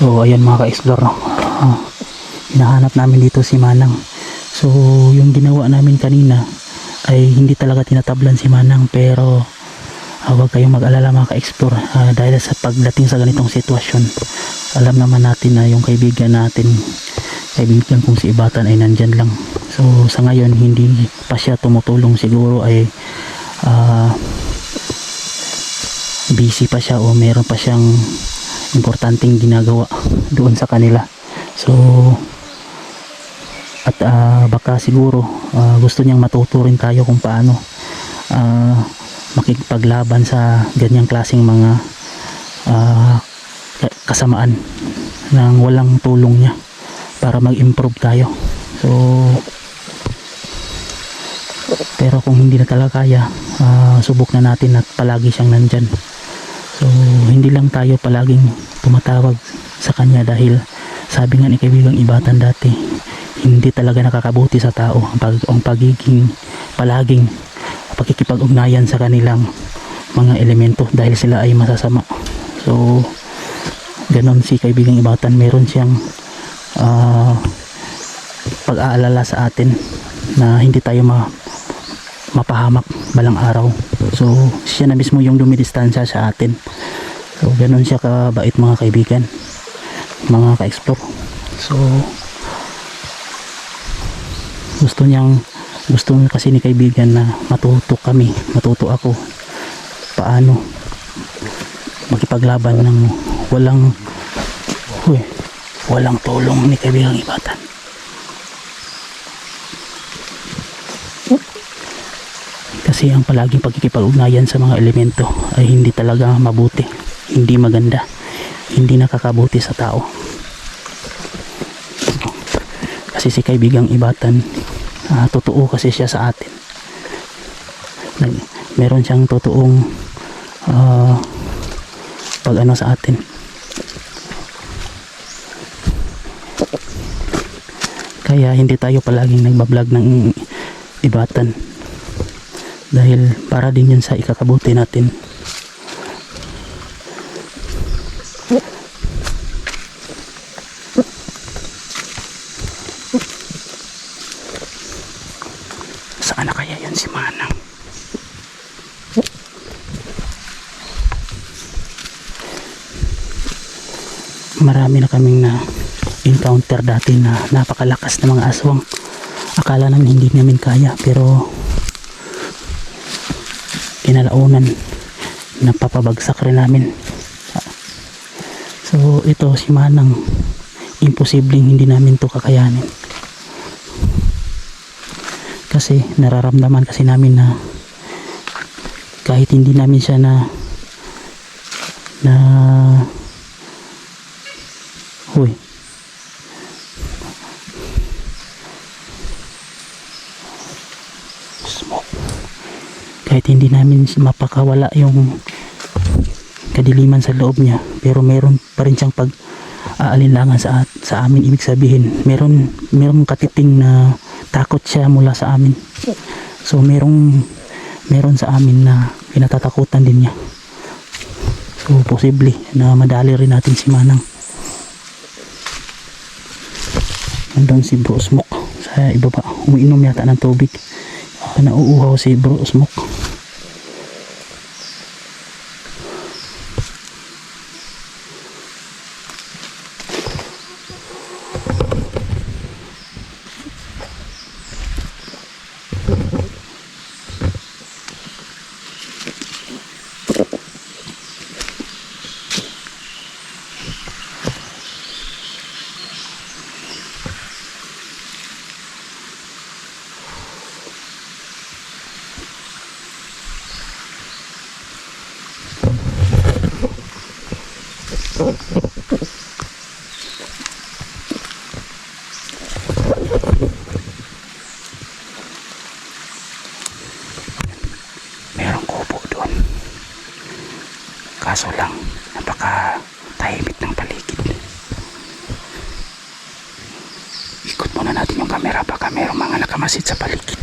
So ayan mga ka-explore no. Ah, hinahanap namin dito si Manang. So yung ginawa namin kanina ay hindi talaga tinatablan si Manang pero ah, huwag kayong mag-alala mga ka-explore Ah, dahil sa pagdating sa ganitong sitwasyon alam naman natin na yung kaibigan natin kaibigan kong si Ibatan ay nandyan lang so sa ngayon hindi pa siya tumutulong siguro ay ah, busy pa siya o meron pa siyang importanteng ginagawa doon sa kanila. So at ah, baka siguro ah, gusto niyang matuto rin tayo kung paano ah, makipaglaban sa ganyang klaseng mga ka- kasamaan nang walang tulong niya para mag-improve tayo. So pero kung hindi na talaga kaya ah, subok na natin at palagi siyang nandyan so hindi lang tayo palaging tumatawag sa kanya dahil sabi nga ni kaibigang ibatan dati hindi talaga nakakabuti sa tao ang, pag, ang pagiging palaging pakikipag-ugnayan sa kanilang mga elemento dahil sila ay masasama. So ganon si kaibigang ibatan. Meron siyang ah, pag-aalala sa atin na hindi tayo ma mapahamak balang araw so siya na mismo yung dumidistansya sa atin. So ganon siya kabait mga kaibigan mga ka-explore. So gusto niyang gusto niya kasi ni kaibigan na matuto kami matuto ako. Paano makipaglaban ng walang huy, walang tulong ni kaibigang ibatan kasi ang palaging pagkikipag-ugnayan sa mga elemento ay hindi talaga mabuti hindi maganda hindi nakakabuti sa tao. Kasi si kaibigang ibatan ah, totoo kasi siya sa atin. Nag, meron siyang totoong ah, pag ano sa atin. Kaya hindi tayo palaging nagbablog ng ibatan dahil para din yun sa ikakabuti natin. Saan na kaya yun si Manang? Marami na kaming na encounter dati na napakalakas na mga aswang. Akala namin hindi namin kaya pero kinalaunan. Napapabagsak rin namin. So ito si Manang imposibleng hindi namin to kakayanin. Kasi nararamdaman kasi namin na kahit hindi namin siya na na huy smoke kahit hindi namin mapakawala yung kadiliman sa loob niya pero meron pa rin siyang pag aalinlangan sa sa amin. Ibig sabihin meron merong katiting na takot siya mula sa amin. So merong meron sa amin na pinatatakutan din niya. So posible na madali rin natin si Manang. Nandun si Bro Smoke sa ibaba. Umiinom yata ng tubig. Ah, nauuhaw si Bro Smoke merong kubo doon. Kaso lang napaka tahimik ng paligid. Ikot muna natin yung camera baka merong mga nakamasid sa paligid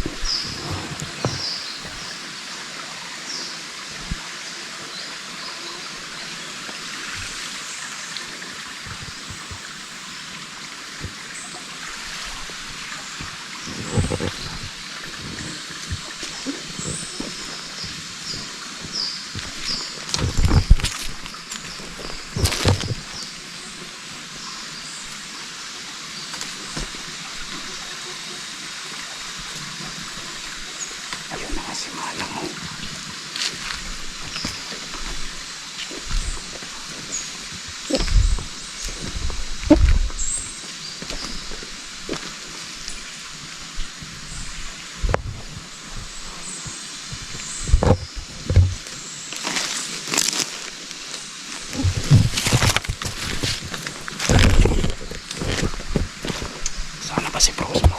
kasi bro. Bro.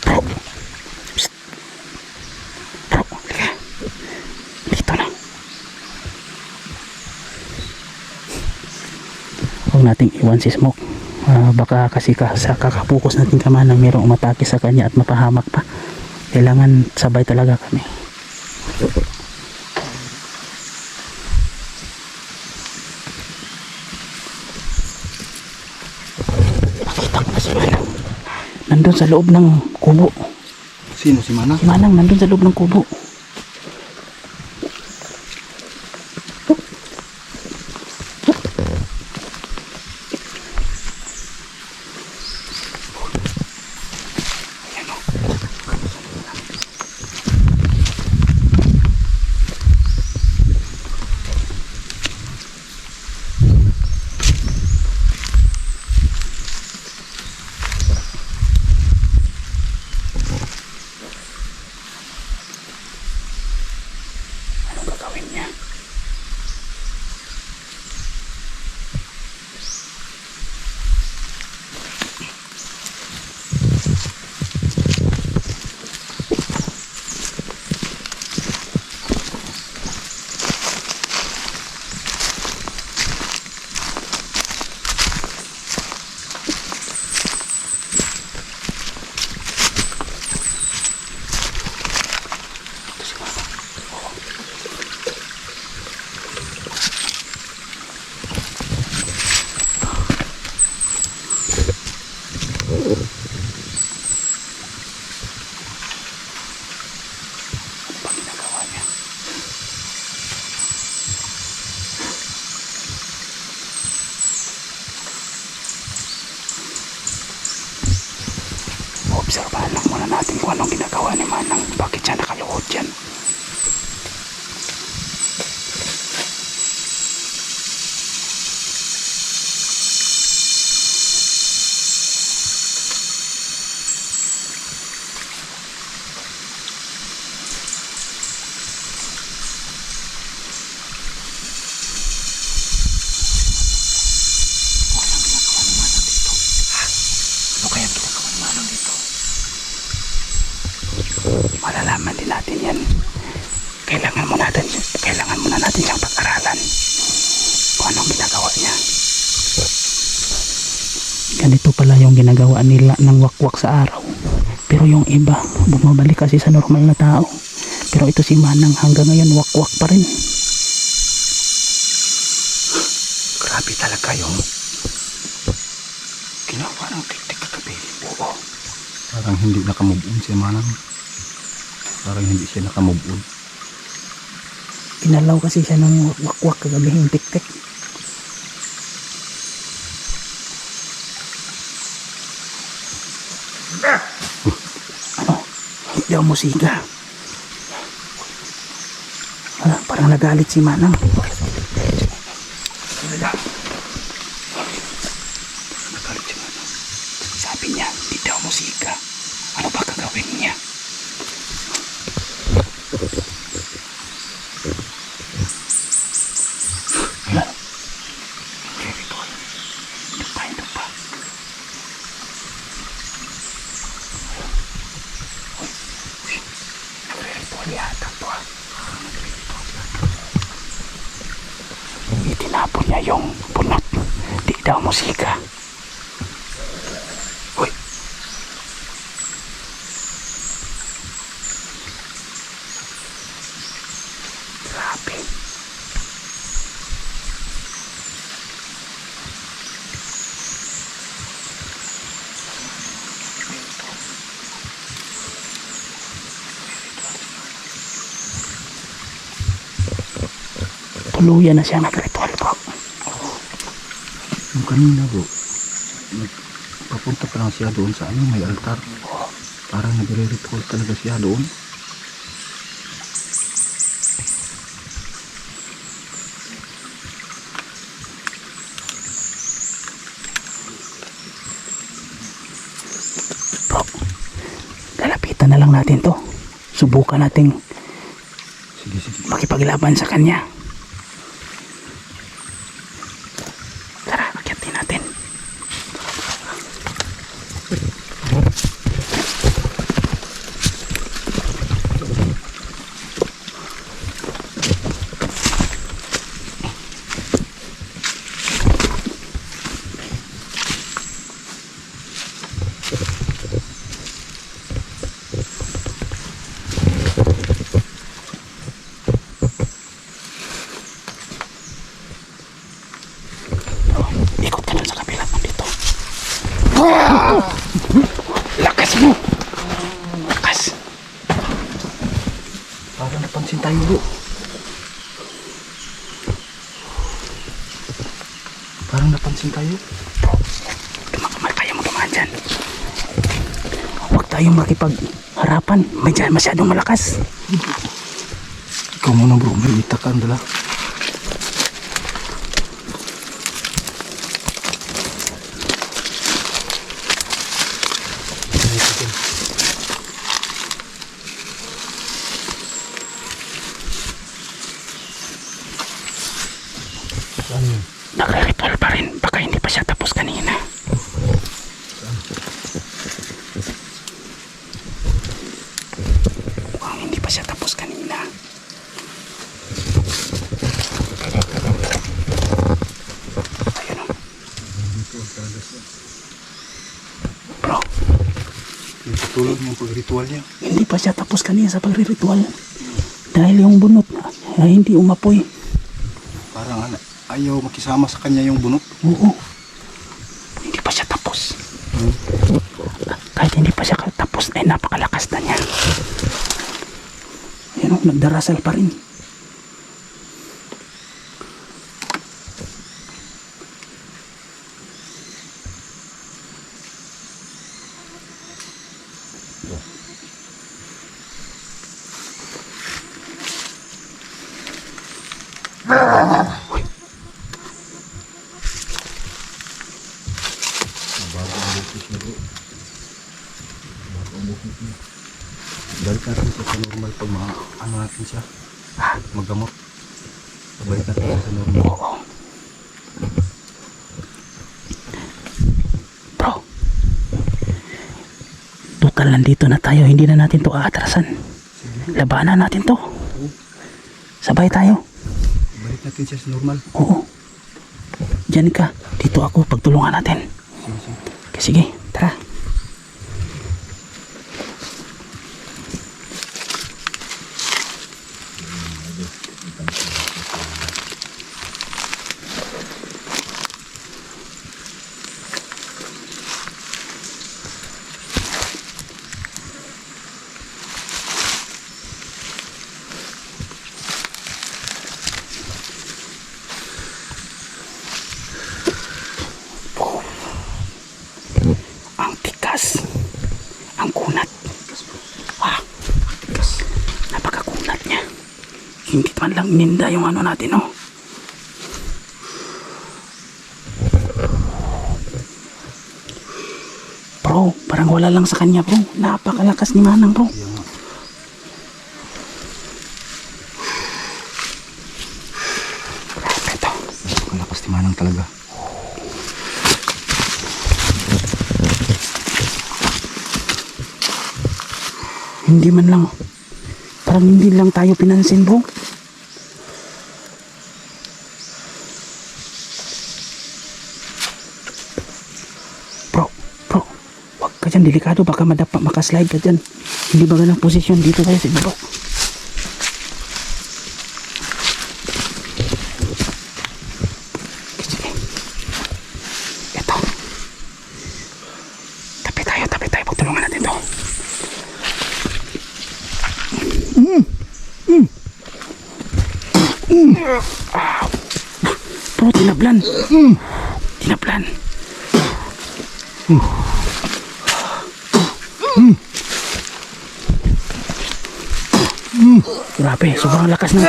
Bro. Psst. Bro, na. Huwag nating iwan si Smoke. Ah, baka kasi ka, sa kakapokus natin kamanang merong umatake sa kanya at mapahamak pa. Kailangan sabay talaga kami. Nakita ko na si Manang. Nandun sa loob ng kubo. Sino si Mana? Si Manang nandun sa loob ng kubo. Malalaman din natin yan. Kailangan mo natin, kailangan muna natin siyang pag-aralan kung anong ginagawa niya. Ganito pala yung ginagawa nila ng wakwak sa araw. Pero yung iba, bumabalik kasi sa normal na tao. Pero ito si Manang hanggang ngayon wakwak pa rin. Grabe talaga yung ginawa ng tiktik kagabi. Oo. Parang hindi nakamove on si Manang. Parang hindi siya nakamove on. Pinalaw kasi siya ng wakwak kagabi yung tiktik. Ano? Hindi ako musika. Ano, parang nagalit si Manang. Nagalit si Manang. Sabi niya, hindi daw musika. Ano ba gagawin niya? Wala. Nagre-ritual. Ito pa, ito pa. Uy, uy. Nagre-ritual yata to ah. Nagre-ritual yata. Itinapon niya yung punot. Di daw musika. Uy. Grabe. Tuluyan na siya nag-ritual bro. Yung kanina bro, papunta pa lang siya doon sa ano, may altar. Parang nagre-ritual talaga siya doon. Bro, lalapitan na lang natin to. Subukan nating Sige, sige. makipaglaban sa kanya. Bro. Parang napansin tayo. Dumakamal tayo mo dumaan dyan. Huwag tayong makipagharapan. May dyan masyadong malakas. Ikaw muna bro, may itak ang dala. Ano yun? Nagre-ritual pa rin. Baka hindi pa siya tapos kanina. Mukhang hindi pa siya tapos kanina. Ayun o. Bro, Yung tutulog yung pag-ritual niya. hindi pa siya tapos kanina sa pagre-ritual. Dahil yung bunot ay hindi umapoy. Parang ano, ayaw makisama sa kanya yung bunot. Oo. Hindi pa siya tapos. Kahit hindi pa siya tapos, ay napakalakas na niya. Ayun o, nagdarasal pa rin. Balik natin siya sa normal pag mga ano natin siya. Magamot. Balik natin siya sa normal. Oo. Bro. Total nandito na tayo. Hindi na natin to aatrasan. Labanan natin to. Sabay tayo. Balik natin siya sa normal. Oo. Diyan ka. Dito ako. Pagtulungan natin. Sige, sige. Man lang ninda yung ano natin, oh. Bro, parang wala lang sa kanya, bro. Napakalakas ni Manang, bro. Grabe to. Malakas timanang talaga. Hindi man lang. Parang hindi lang tayo pinansin. Bro, bro. Huwag ka dyan, delikado. Baka madapa, makaslide ka dyan. Hindi ba ganang posisyon dito tayo sa baba? Sige. Ito. Tabi tayo, tabi tinablan. Tinablan. Grabe, sobrang lakas ng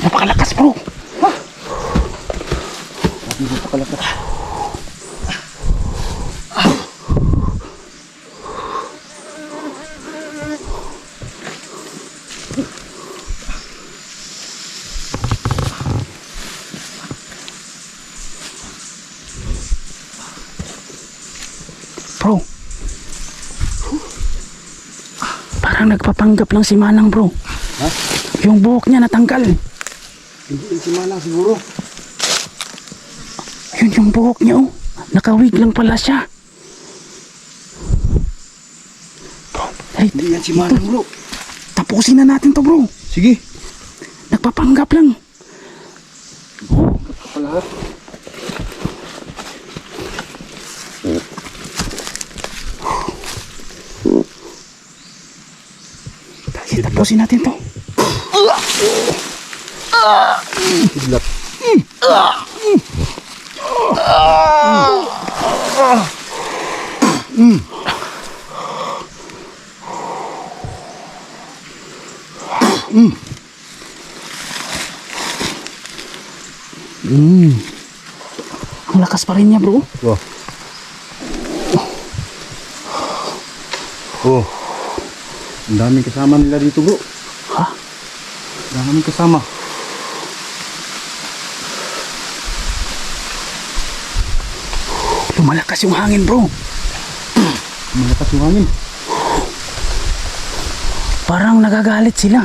Napakalakas bro. Napakalakas. Bro. Parang nagpapanggap lang si Manang bro. Ha? Yung buhok niya natanggal. Hindi yung si Manang siguro. Yun yung buhok niya oh. Nakawig lang pala siya. Bro, dali, Hindi yan si Manang bro. tapusin na natin to bro. Sige. Nagpapanggap lang. Kapalahat. Tapusin natin to. Ang lakas pa rin niya bro. Wow. Oh. Ang daming kasama nila dito bro. Ha? Ang daming kasama. Lumalakas yung hangin bro. Malakas yung hangin. Parang nagagalit sila.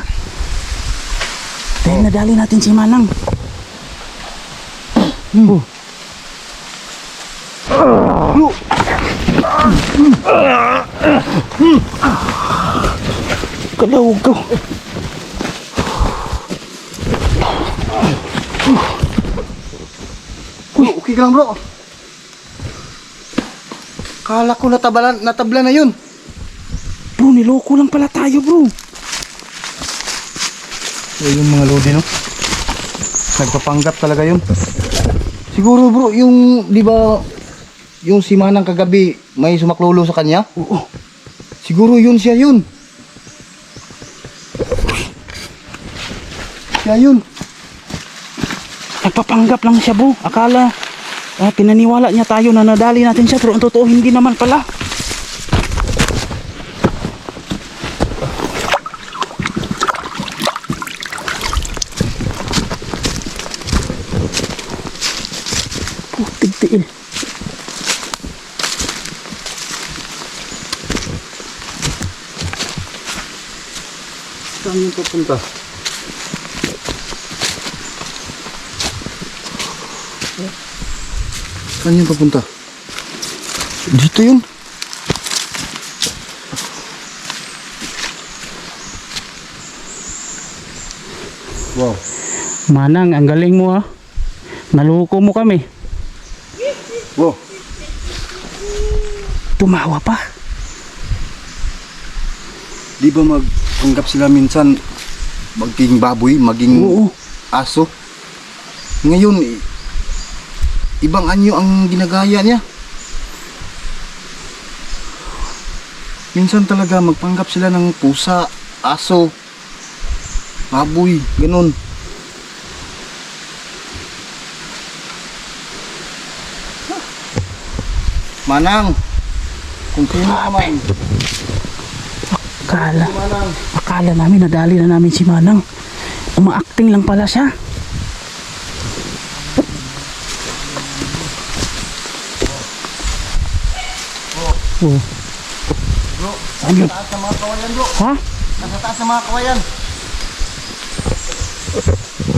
Dahil nadali natin si Manang. Oh. Bro! Kalawag ko. Bro, okay ka lang bro. Kala ko natabalan, natabla na yun. Bro, niloko lang pala tayo bro. So, yung mga lodi, no? Nagpapanggap talaga yun. Siguro bro, yung, di ba, yung si Manang kagabi, may sumaklolo sa kanya? Oo. Siguro yun siya yun. Siya yun. Nagpapanggap lang siya bro. Akala ah, pinaniwala niya tayo na nadali natin siya pero ang totoo hindi naman pala. Putig tiil. Saan yung papunta? Saan yung papunta? Dito yun. Wow. Manang, ang galing mo ha. Naloko mo kami. Wow. Tumawa pa. Di ba magpanggap sila minsan maging baboy, maging Oo. aso? Ngayon, ibang anyo ang ginagaya niya. Minsan talaga magpanggap sila ng pusa, aso, baboy, ganun. Manang, kung sino ka man, Akala, akala namin nadali na namin si Manang. Umaacting lang pala siya. Oh. bro, Saan yun? taas sa mga kawayan bro, Ha? nasa taas sa mga kawayan.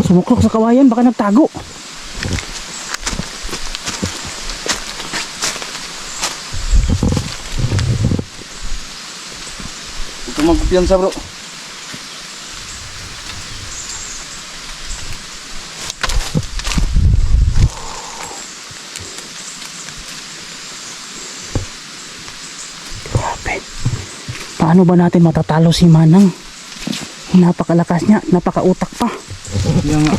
Sumuklok sa kawayan, baka nagtago. Kang magkumpiyansa bro. Paano ba natin matatalo si Manang? Napakalakas niya, napakautak pa. Kaya nga,